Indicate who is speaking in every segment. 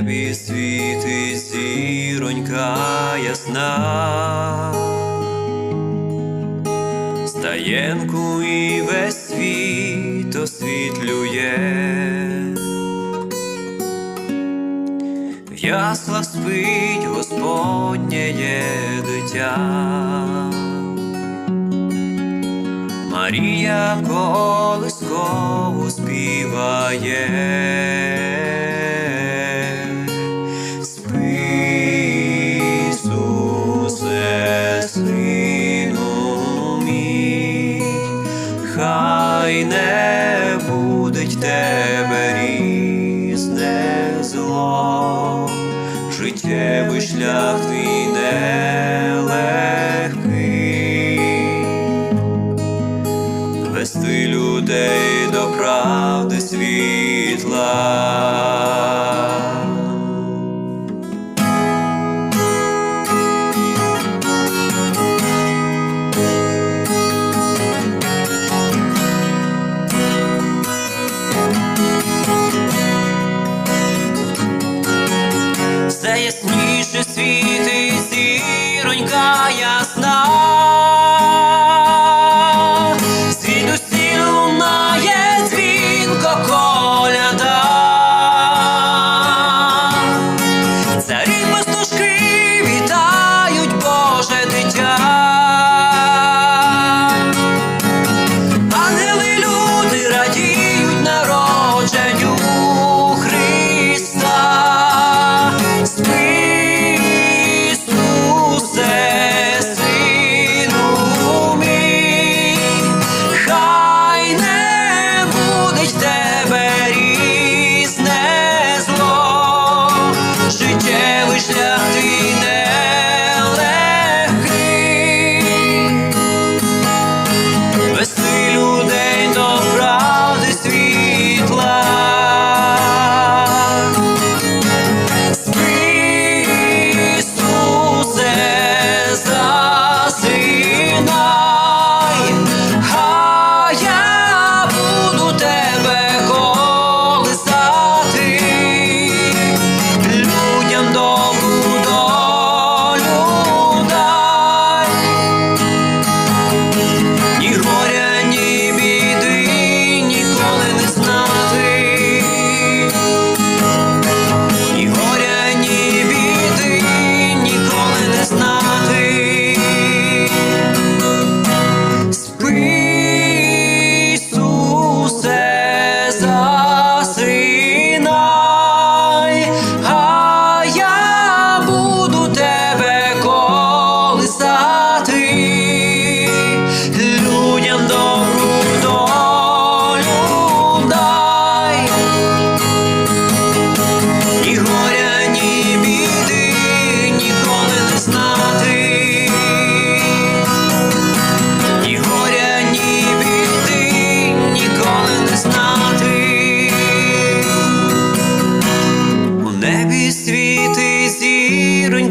Speaker 1: небі світить зіронька ясна, стаєнку і весь світ освітлює, в яслах спить Господнє дитя, Марія колискову співає. зло, життєвий шлях твій нелегкий, вести людей. see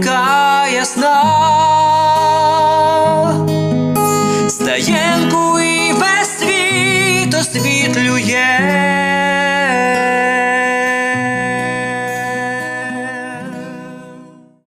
Speaker 1: Зірка ясна, Стаєнку і весь світ освітлює.